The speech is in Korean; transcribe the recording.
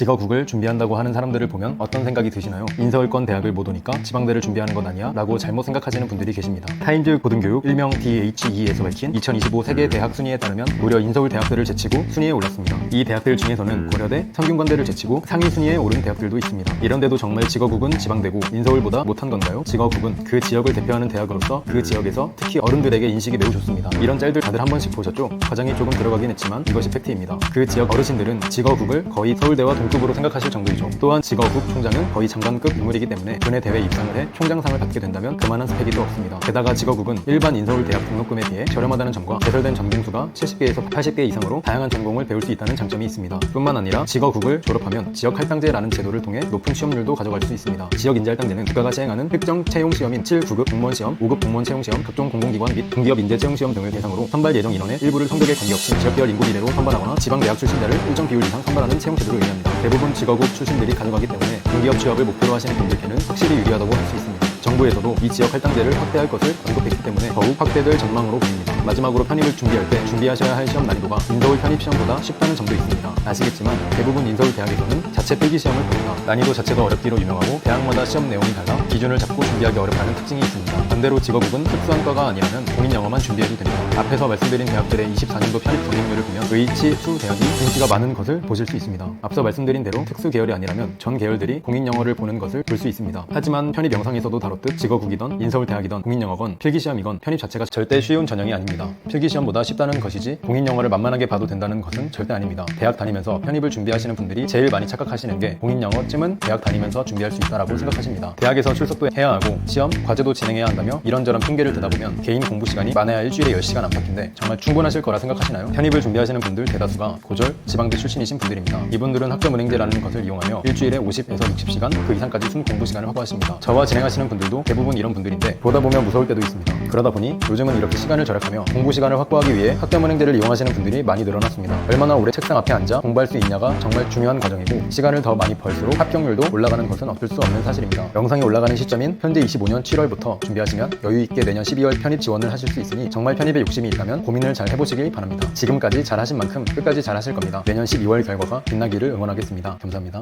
직어국을 준비한다고 하는 사람들을 보면 어떤 생각이 드시나요? 인서울권 대학을 못 오니까 지방대를 준비하는 건 아니야? 라고 잘못 생각하시는 분들이 계십니다. 타임즈 고등교육 일명 DHE에서 밝힌 2025 세계 대학 순위에 따르면 무려 인서울 대학들을 제치고 순위에 올랐습니다. 이 대학들 중에서는 고려대, 성균관대를 제치고 상위 순위에 오른 대학들도 있습니다. 이런데도 정말 직어국은 지방대고 인서울보다 못한 건가요? 직어국은 그 지역을 대표하는 대학으로서 그 지역에서 특히 어른들에게 인식이 매우 좋습니다. 이런 짤들 다들 한 번씩 보셨죠? 과장이 조금 들어가긴 했지만 이것이 팩트입니다. 그 지역 어르신들은 직어국을 거의 서울대와 동 급으로 생각하실 정도이죠. 또한 직어국 총장은 거의 장관급 인물이기 때문에 군의 대회 입상을 해 총장상을 받게 된다면 그만한 스펙이 또 없습니다. 게다가 직어국은 일반 인서울 대학 등록금에 비해 저렴하다는 점과 개설된 전공 수가 70개에서 80개 이상으로 다양한 전공을 배울 수 있다는 장점이 있습니다. 뿐만 아니라 직어국을 졸업하면 지역 할당제라는 제도를 통해 높은 취업률도 가져갈 수 있습니다. 지역 인재 할당제는 국가가 시행하는 특정 채용 시험인 7, 9급 공무원 시험, 5급 공무원 채용 시험, 각종 공공기관 및 중기업 인재 채용 시험 등을 대상으로 선발 예정 인원의 일부를 성적에 관계없이 지역별 인구 비례로 선발하거나 지방 대학 출신자를 일정 비율 이상 선발하는 채용 제도를 의미합니다. 대부분 직어국 출신들이 가져가기 때문에 중기업 취업을 목표로 하시는 분들께는 확실히 유리하다고 할 수 있습니다. 정부에서도 이 지역 할당제를 확대할 것을 언급했기 때문에 더욱 확대될 전망으로 보입니다. 마지막으로 편입을 준비할 때 준비하셔야 할 시험 난이도가 인서울 편입 시험보다 쉽다는 점도 있습니다. 아시겠지만 대부분 인서울 대학에서는 자체 필기 시험을 봅니다. 난이도 자체가 어렵기로 유명하고 대학마다 시험 내용이 달라 기준을 잡고 준비하기 어렵다는 특징이 있습니다. 반대로 직어국은 특수한 과가 아니라면 공인 영어만 준비해도 됩니다. 앞에서 말씀드린 대학들의 24년도 편입 전형률을 보면 의치, 수 대학이 인기가 많은 것을 보실 수 있습니다. 앞서 말씀드린 대로 특수 계열이 아니라면 전 계열들이 공인 영어를 보는 것을 볼 수 있습니다. 하지만 편입 영상에서도 다뤘듯 직어국이던 인서울 대학이던 공인 영어건 필기 시험이건 편입 자체가 절대 쉬운 전형이 아닙니다. 필기시험보다 쉽다는 것이지 공인 영어를 만만하게 봐도 된다는 것은 절대 아닙니다. 대학 다니면서 편입을 준비하시는 분들이 제일 많이 착각하시는 게 공인 영어쯤은 대학 다니면서 준비할 수 있다라고 생각하십니다. 대학에서 출석도 해야 하고 시험, 과제도 진행해야 한다며 이런저런 핑계를 대다 보면 개인 공부 시간이 많아야 일주일에 10시간 안팎인데 정말 충분하실 거라 생각하시나요? 편입을 준비하시는 분들 대다수가 고졸, 지방대 출신이신 분들입니다. 이분들은 학점은행제라는 것을 이용하며 일주일에 50에서 60시간 그 이상까지 순 공부 시간을 확보하십니다. 저와 진행하시는 분들도 대부분 이런 분들인데 보다 보면 무서울 때도 있습니다. 그러다 보니 요즘은 이렇게 시간을 절약하며 공부 시간을 확보하기 위해 학점은행제를 이용하시는 분들이 많이 늘어났습니다. 얼마나 오래 책상 앞에 앉아 공부할 수 있냐가 정말 중요한 과정이고 시간을 더 많이 벌수록 합격률도 올라가는 것은 어쩔 수 없는 사실입니다. 영상이 올라가는 시점인 현재 25년 7월부터 준비하시면 여유 있게 내년 12월 편입 지원을 하실 수 있으니 정말 편입에 욕심이 있다면 고민을 잘 해보시길 바랍니다. 지금까지 잘하신 만큼 끝까지 잘하실 겁니다. 내년 12월 결과가 빛나기를 응원하겠습니다. 감사합니다.